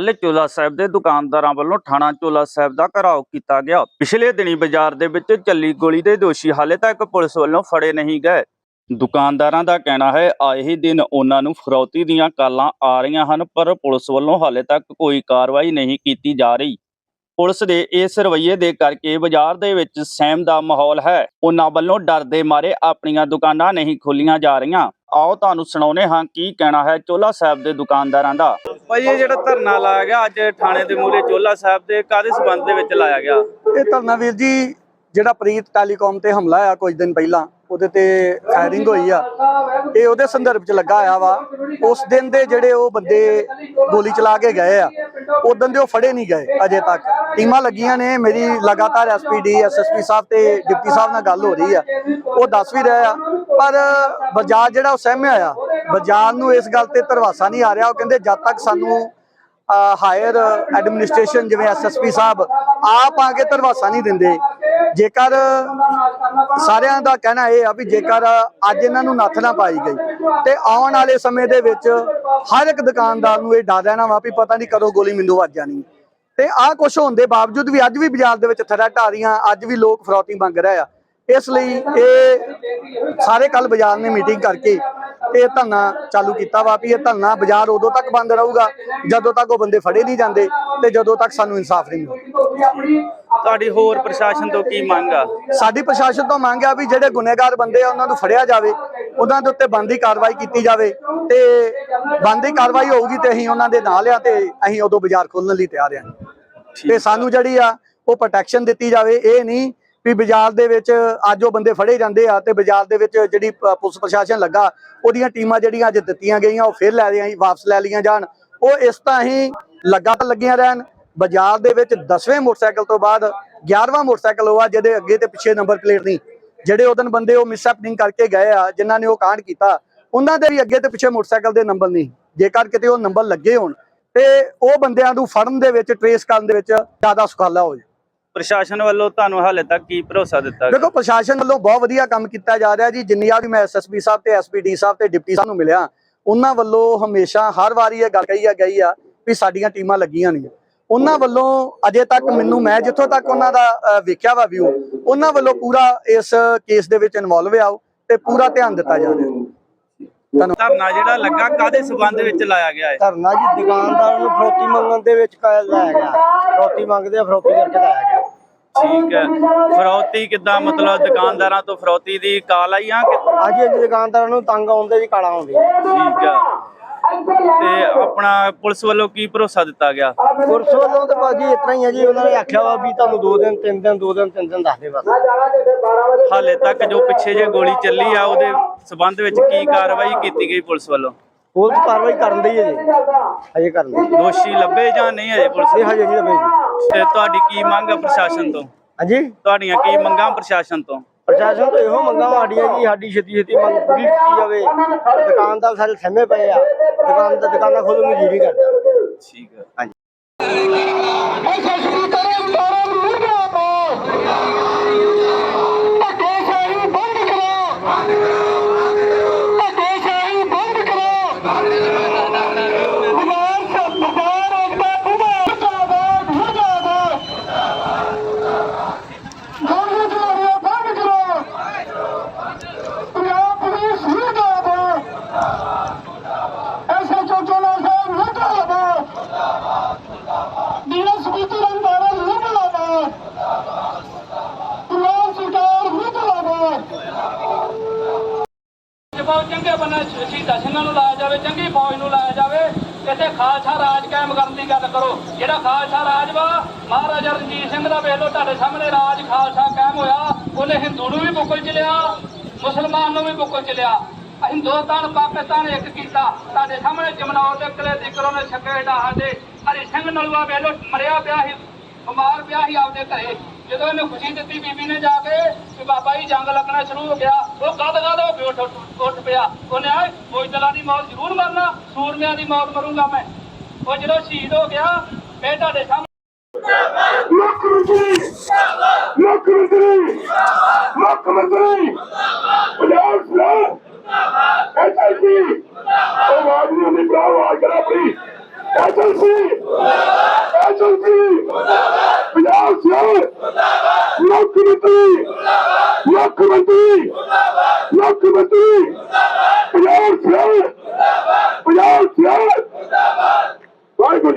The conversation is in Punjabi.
ਕੱਲ ਚੋਲਾ ਸਾਹਿਬ ਦੇ ਦੁਕਾਨਦਾਰਾਂ ਵੱਲੋਂ ਥਾਣਾ ਚੋਲਾ ਸਾਹਿਬ ਦਾ ਘਰਾਓ ਕੀਤਾ ਗਿਆ। ਪਿਛਲੇ ਦਿਨੀ ਬਾਜ਼ਾਰ ਦੇ ਵਿੱਚ ਚੱਲੀ ਗੋਲੀ ਦੇ ਦੋਸ਼ੀ ਹਾਲੇ ਤੱਕ ਪੁਲਿਸ ਵੱਲੋਂ ਫੜੇ ਨਹੀਂ ਗਏ। ਦੁਕਾਨਦਾਰਾਂ ਦਾ ਕਹਿਣਾ ਹੈ, ਆਏ ਹੀ ਦਿਨ ਉਹਨਾਂ ਨੂੰ ਫਰੌਤੀ ਦੀਆਂ ਕਾਲਾਂ ਆ ਰਹੀਆਂ ਹਨ, ਪਰ ਪੁਲਿਸ ਵੱਲੋਂ ਹਾਲੇ ਤੱਕ ਕੋਈ ਕਾਰਵਾਈ ਨਹੀਂ ਕੀਤੀ ਜਾ ਰਹੀ। ਪੁਲਿਸ ਦੇ ਇਸ ਰਵੱਈਏ ਦੇ ਕਰਕੇ ਬਾਜ਼ਾਰ ਦੇ ਵਿੱਚ ਸਹਿਮ ਦਾ ਮਾਹੌਲ ਹੈ। ਉਹਨਾਂ ਵੱਲੋਂ ਡਰ ਦੇ ਮਾਰੇ ਆਪਣੀਆਂ ਦੁਕਾਨਾਂ ਨਹੀਂ ਖੋਲੀਆਂ ਜਾ ਰਹੀਆਂ। ਆਓ ਤੁਹਾਨੂੰ ਸੁਣਾਉਨੇ ਹਾਂ ਕੀ ਕਹਿਣਾ ਹੈ ਚੋਲਾ ਸਾਹਿਬ ਦੇ ਦੁਕਾਨਦਾਰਾਂ ਦਾ। ਭਾਈ ਇਹ ਜਿਹੜਾ ਧਰਨਾ ਲਾਇਆ ਗਿਆ ਅੱਜ ਥਾਣੇ ਦੇ ਮੂਹਰੇ ਚੋਲਾ ਸਾਹਿਬ ਦੇ ਕਾਦੇ ਸਬੰਧ ਦੇ ਵਿੱਚ ਲਾਇਆ ਗਿਆ? ਇਹ ਧਰਨਾ ਵੀਰ ਜੀ ਜਿਹੜਾ ਪ੍ਰੀਤ ਟੈਲੀਕਾਮ ਤੇ ਹਮਲਾ ਆ ਕੁਝ ਦਿਨ ਪਹਿਲਾਂ ਉਹਦੇ ਤੇ ਫਾਇਰਿੰਗ ਹੋਈ ਆ। ਇਹ ਉਹਦੇ ਸੰਦਰਭ ਚ ਲੱਗਾ ਆ ਵਾ। ਉਸ ਦਿਨ ਦੇ ਜਿਹੜੇ ਉਹ ਬੰਦੇ ਗੋਲੀ ਚਲਾ ਕੇ ਗਏ ਆ। ਉਦੋਂ ਦੇ ਉਹ ਫੜੇ ਨਹੀਂ ਗਏ ਅਜੇ ਤੱਕ। ਟੀਮਾਂ ਲੱਗੀਆਂ ਨੇ, ਮੇਰੀ ਲਗਾਤਾਰ ਐਸਪੀਡੀ ਐਸਐਸਪੀ ਸਾਹਿਬ ਤੇ ਡਿਪਟੀ ਸਾਹਿਬ ਨਾਲ ਗੱਲ ਹੋ ਰਹੀ ਆ। ਉਹ ਦੱਸ ਵੀ ਰਹੇ ਆ। ਪਰ ਬਾਜ਼ਾਰ ਜਿਹੜਾ ਉਹ ਸਹਿਮਿਆ ਆ। ਬਾਜ਼ਾਰ ਨੂੰ ਇਸ ਗੱਲ ਤੇ ਧਰਵਾਸਾ ਨਹੀਂ ਆ ਰਿਹਾ। ਉਹ ਕਹਿੰਦੇ ਜਦ ਤੱਕ ਸਾਨੂੰ ਹਾਇਰ ਐਡਮਿਨਿਸਟ੍ਰੇਸ਼ਨ ਜਿਵੇਂ ਐਸਐਸਪੀ ਸਾਹਿਬ ਆਪ ਆ ਕੇ ਧਰਵਾਸਾ ਨਹੀਂ ਦਿੰਦੇ ਜੇਕਰ ਸਾਰਿਆਂ ਦਾ ਕਹਿਣਾ ਇਹ ਆ ਵੀ ਜੇਕਰ ਅੱਜ ਇਹਨਾਂ ਨੂੰ ਨੱਥ ਨਾ ਪਾਈ ਗਈ ਤੇ ਆਉਣ ਵਾਲੇ ਸਮੇਂ ਦੇ ਵਿੱਚ ਹਰ ਇੱਕ ਦੁਕਾਨਦਾਰ ਨੂੰ ਇਹ ਡਰ ਰਹਿਣਾ ਵਾ ਵੀ ਪਤਾ ਨਹੀਂ ਕਦੋਂ ਗੋਲੀ ਮੈਨੂੰ ਵੱਜ ਜਾਣੀ ਤੇ ਆਹ ਕੁਛ ਹੋਣ ਦੇ ਬਾਵਜੂਦ ਵੀ ਅੱਜ ਵੀ ਬਾਜ਼ਾਰ ਦੇ ਵਿੱਚ ਥਰੈਟ ਆ ਰਹੀਆਂ, ਅੱਜ ਵੀ ਲੋਕ ਫਰੌਤੀ ਮੰਗ ਰਹੇ ਆ। ਇਸ ਲਈ ਇਹ ਸਾਰੇ ਕੱਲ ਬਾਜ਼ਾਰ ਨੇ ਮੀਟਿੰਗ ਕਰਕੇ ਇਹ ਧਰਨਾ ਚਾਲੂ ਕੀਤਾ ਵਾ ਵੀ ਇਹ ਧਰਨਾ ਬਾਜ਼ਾਰ ਉਦੋਂ ਤੱਕ ਬੰਦ ਰਹੂਗਾ, ਜਦੋਂ ਤੱਕ ਉਹ ਬੰਦੇ ਫੜੇ ਨਹੀਂ ਜਾਂਦੇ ਤੇ ਜਦੋਂ ਤੱਕ ਸਾਨੂੰ ਇਨਸਾਫ ਨਹੀਂ ਮਿਲਦਾ ਤੁਹਾਡੀ ਹੋਰ ਪ੍ਰਸ਼ਾਸਨ ਤੋਂ ਕੀ ਮੰਗ ਆ? ਸਾਡੀ ਪ੍ਰਸ਼ਾਸਨ ਤੋਂ ਮੰਗ ਆ ਵੀ ਜਿਹੜੇ ਗੁਨੇਗਾਰ ਬੰਦੇ ਆ ਉਹਨਾਂ ਨੂੰ ਫੜਿਆ ਜਾਵੇ ਉਹਨਾਂ ਦੇ ਉੱਤੇ ਬੰਦੀ ਕਾਰਵਾਈ ਕੀਤੀ ਜਾਵੇ ਤੇ ਬੰਦੀ ਕਾਰਵਾਈ ਹੋਊਗੀ ਤੇ ਅਸੀਂ ਉਹਨਾਂ ਦੇ ਨਾਲ ਆ ਤੇ ਅਸੀਂ ਉਦੋਂ ਬਾਜ਼ਾਰ ਖੋਲਣ ਲਈ ਤਿਆਰ ਆ। ਤੇ ਸਾਨੂੰ ਜਿਹੜੀ ਆ ਉਹ ਪ੍ਰੋਟੈਕਸ਼ਨ ਦਿੱਤੀ ਜਾਵੇ। ਇਹ ਨਹੀਂ ਵੀ ਬਾਜ਼ਾਰ ਦੇ ਵਿੱਚ ਅੱਜ ਉਹ ਬੰਦੇ ਫੜੇ ਜਾਂਦੇ ਆ ਤੇ ਬਾਜ਼ਾਰ ਦੇ ਵਿੱਚ ਜਿਹੜੀ ਪੁਲਿਸ ਪ੍ਰਸ਼ਾਸਨ ਲੱਗਾ ਉਹਦੀਆਂ ਟੀਮਾਂ ਜਿਹੜੀਆਂ ਅੱਜ ਦਿੱਤੀਆਂ ਗਈਆਂ ਉਹ ਫਿਰ ਲੈ ਰਹੀਆਂ ਵਾਪਸ ਲੈ ਲਈਆਂ ਜਾਣ। ਉਹ ਇਸ ਤਾਂ ਹੀ ਲੱਗਾ ਲੱਗੀਆਂ ਰਹਿਣ। ਬਾਜ਼ਾਰ ਦੇ ਵਿੱਚ 10ਵੇਂ ਮੋਟਰਸਾਈਕਲ ਤੋਂ ਬਾਅਦ 11ਵਾਂ ਮੋਟਰਸਾਈਕਲ ਉਹ ਆ ਜਿਹਦੇ ਅੱਗੇ ਤੇ ਪਿੱਛੇ ਨੰਬਰ ਪਲੇਟ ਨਹੀਂ। ਜਿਹੜੇ ਉਹਦਨ ਬੰਦੇ ਉਹ ਮਿਸਹੈਪਨਿੰਗ ਕਰਕੇ ਗਏ ਆ ਜਿਨ੍ਹਾਂ ਨੇ ਉਹ ਕਾਂਡ ਕੀਤਾ ਉਹਨਾਂ ਦੇ ਵੀ ਅੱਗੇ ਤੇ ਪਿੱਛੇ ਮੋਟਰਸਾਈਕਲ ਦੇ ਨੰਬਰ ਨਹੀਂ। ਜੇਕਰ ਕਿਤੇ ਉਹ ਨੰਬਰ ਲੱਗੇ ਹੋਣ ਤੇ ਉਹ ਬੰਦਿਆਂ ਨੂੰ ਫੜਨ ਦੇ ਵਿੱਚ ਟਰੇਸ ਕਰਨ ਦੇ ਵਿੱਚ ਜ਼ਿਆਦਾ ਸੁਖਾਲਾ ਹੋ ਜਾਏ। ਪ੍ਰਸ਼ਾਸਨ ਵੱਲੋਂ ਤੁਹਾਨੂੰ ਹਾਲੇ ਤੱਕ ਕੀ ਭਰੋਸਾ ਦਿੱਤਾ ਗਿਆ? ਦੇਖੋ ਪ੍ਰਸ਼ਾਸਨ ਵੱਲੋਂ ਬਹੁਤ ਵਧੀਆ ਕੰਮ ਕੀਤਾ ਜਾ ਰਿਹਾ ਜੀ। ਜਿੰਨੀਆਂ ਵੀ ਮੈਂ ਐਸਐਸਪੀ ਸਾਹਿਬ ਤੇ ਐਸਪੀਡੀ ਸਾਹਿਬ ਤੇ ਡਿਪਟੀ ਸਾਹਿਬ ਨੂੰ ਮਿਲਿਆ ਉਹਨਾਂ ਵੱਲੋਂ ਹਮੇਸ਼ਾ ਹਰ ਵਾਰੀ ਇਹ ਗੱਲ ਕਹੀ ਆ ਗਈ ਆ ਵੀ ਸਾਡੀਆਂ ਟੀਮਾਂ ਲੱਗੀਆਂ ਨਹੀਂ। ਉਹਨਾਂ ਵੱਲੋਂ ਅਜੇ ਤੱਕ ਮੈਨੂੰ ਮੈਂ ਜਿੱਥੋਂ ਤੱਕ ਉਹਨਾਂ ਦਾ ਵੇਖਿਆ ਵਾ ਵਿਊ ਉਹਨਾਂ ਵੱਲੋਂ ਪੂਰਾ ਇਸ ਕੇਸ ਦੇ ਵਿੱਚ ਇਨਵੋਲਵ ਆ ਤੇ ਪੂਰਾ ਧਿਆਨ ਦਿੱਤਾ ਜਾ ਰਿਹਾ। ਧਰਨਾ ਜਿਹੜਾ ਲੱਗਾ ਕਾਦੇ ਸਬੰਧ ਵਿੱਚ ਲਾਇਆ ਗਿਆ ਹੈ? ਧਰਨਾ ਜੀ ਦੁਕਾਨਦਾਰ ਨੂੰ ਫਰੋਤੀ ਮੰਗਣ ਦੇ ਵਿੱਚ ਕਾਇਲ ਲਾਇਆ ਗਿਆ। ਫਰੋਤੀ ਮੰਗਦੇ ਆ ਫਰੋਤੀ ਕਰਕੇ ਲਾਇਆ ਗਿਆ। ਠੀਕ ਹੈ। ਫਰੌਤੀ ਕਿੱਦਾਂ? ਮਤਲਬ ਦੁਕਾਨਦਾਰਾਂ ਤੋਂ ਫਰੌਤੀ ਦੀ ਕਾਲ ਆਈ ਆ ਕਿ ਅੱਜ ਦੁਕਾਨਦਾਰਾਂ ਨੂੰ ਤੰਗ ਆਉਂਦੇ ਜੀ ਕਾਲਾ ਆਉਂਦੇ ਠੀਕ ਆ ਤੇ ਆਪਣਾ ਪੁਲਿਸ ਵੱਲੋਂ ਕੀ ਭਰੋਸਾ ਦਿੱਤਾ ਗਿਆ? ਪੁਲਿਸ ਵੱਲੋਂ ਤੇ ਬਾਜੀ ਇਸ ਤਰ੍ਹਾਂ ਹੀ ਆ ਜੀ ਉਹਨਾਂ ਨੇ ਆਖਿਆ ਵਾ ਵੀ ਤੁਹਾਨੂੰ 2 ਦਿਨ 3 ਦਿਨ 2 ਦਿਨ 3 ਦਿਨ ਦੱਸ ਦੇ ਬਸ। ਹਾਲੇ ਤੱਕ ਜੋ ਪਿੱਛੇ ਜੇ ਗੋਲੀ ਚੱਲੀ ਆ ਉਹਦੇ ਸਬੰਧ ਵਿੱਚ ਕੀ ਕਾਰਵਾਈ ਕੀਤੀ ਗਈ ਪੁਲਿਸ ਵੱਲੋਂ? ਪੁਲਿਸ ਕਾਰਵਾਈ ਕਰਨ ਦੀ ਹੈ ਜੀ। ਅਜੇ ਕਰਨ ਦੀ ਦੋਸ਼ੀ ਲੱਭੇ ਜਾਂ ਨਹੀਂ ਹਜੇ ਪੁਲਿਸ ਇਹ ਹਜੇ ਨਹੀਂ ਲੱਭੇ ਜੀ। ਤੇ ਤੁਹਾਡੀ ਕੀ ਮੰਗ ਆ ਪ੍ਰਸ਼ਾਸਨ ਤੋਂ? ਹਾਂਜੀ? ਤੁਹਾਡੀਆਂ ਕੀ ਮੰਗਾਂ ਪ੍ਰਸ਼ਾਸਨ ਤੋਂ? ਪ੍ਰਸ਼ਾਸਨ ਤੋਂ ਇਹੋ ਮੰਗਾਂ ਸਾਡੀਆਂ ਜੀ ਸਾਡੀ ਛੇਤੀ ਛੇਤੀ ਮੰਗ ਪੂਰੀ ਕੀਤੀ ਜਾਵੇ। ਦੁਕਾਨਦਾਰ ਸਾਰੇ ਸਹਿਮੇ ਪਏ ਆ। ਦੁਕਾਨ ਦਾ ਦੁਕਾਨਾਂ ਖੋਲ੍ਹਣ ਨੂੰ ਜੀ ਨਹੀਂ ਕਰਦਾ। ਠੀਕ ਹੈ ਚੰਗੇ ਬੰਨੇ ਸ਼ਹੀਦਾਂ ਸਿੰਘਾਂ ਨੂੰ ਲਾਇਆ ਜਾਵੇ, ਚੰਗੀ ਫੌਜ ਨੂੰ ਲਾਇਆ ਜਾਵੇ ਇੱਥੇ ਖਾਲਸਾ ਰਾਜ ਕਾਇਮ ਕਰਨ ਦੀ ਗੱਲ ਕਰੋ। ਜਿਹੜਾ ਖਾਲਸਾ ਰਾਜ ਵਾ, ਮਹਾਰਾਜਾ ਰਣਜੀਤ ਸਿੰਘ ਦਾ ਵੇਖ ਲਓ, ਤੁਹਾਡੇ ਸਾਹਮਣੇ ਰਾਜ ਖਾਲਸਾ ਕਾਇਮ ਹੋਇਆ, ਉਹਨੇ ਹਿੰਦੂ ਨੂੰ ਵੀ ਬੁੱਕਲ ਚ ਲਿਆ, ਮੁਸਲਮਾਨ ਨੂੰ ਵੀ ਬੁੱਕਲ ਚ ਲਿਆ। ਹਿੰਦੁਸਤਾਨ, ਪਾਕਿਸਤਾਨ ਇੱਕ ਕੀਤਾ। ਤੁਹਾਡੇ ਸਾਹਮਣੇ ਜਮਨੌਰ ਦੇ ਕਿਲੇ ਦੀ ਕਰੋ ਛੱਕੇ ਡਾਹਾਂ ਦੇ ਹਰੀ ਸਿੰਘ ਨਲੂਆ ਵੇਖ ਲਓ, ਮਰਿਆ ਪਿਆ ਸੀ। ਬਿਮਾਰ ਪਿਆ ਸੀ ਆਪਦੇ ਘਰੇ। ਜਦੋਂ ਇਹਨੇ ਖੁਸ਼ੀ ਦਿੱਤੀ ਬੀਬੀ ਨੇ ਜਾ ਕੇ ਕਿ ਬਾਬਾ ਜੀ, ਜੰਗ ਲੱਗਣਾ ਸ਼ੁਰੂ ਹੋ ਗਿਆ। ਉਹ ਕਦ ਕਦ ਹੋ ਕੇ ਉੱਠ ਉੱਠ- ਪਿਆ। ਉਹਨੇ ਆ ਫੌਜਦਾਰਾਂ ਦੀ ਮੌਤ ਜ਼ਰੂਰ ਮਰਨਾ, ਸੂਰਮਿਆਂ ਦੀ ਮੌਤ ਮਰੂੰਗਾ ਮੈਂ। ਉਹ ਜਦੋਂ ਸ਼ਹੀਦ ਹੋ ਗਿਆ ਇਹ ਤੁਹਾਡੇ ਸਾਹਮਣੇ ਮੁੱਖ ਮੰਤਰੀ ਮੁੱਖ ਮੰਤਰੀ ਮੁੱਖ ਮੰਤਰੀ, ਪੰਜਾਬ ਸਰਕਾਰ ਮੰਤਰੀ ਮੁੱਖ ਮੰਤਰੀ ਮੁੱਖ ਮੰਤਰੀ ਪੰਜਾਬ ਸਿਆਲ। ਪੰਜਾਬ ਸਿਆਲ। ਵਾਹਿਗੁਰੂ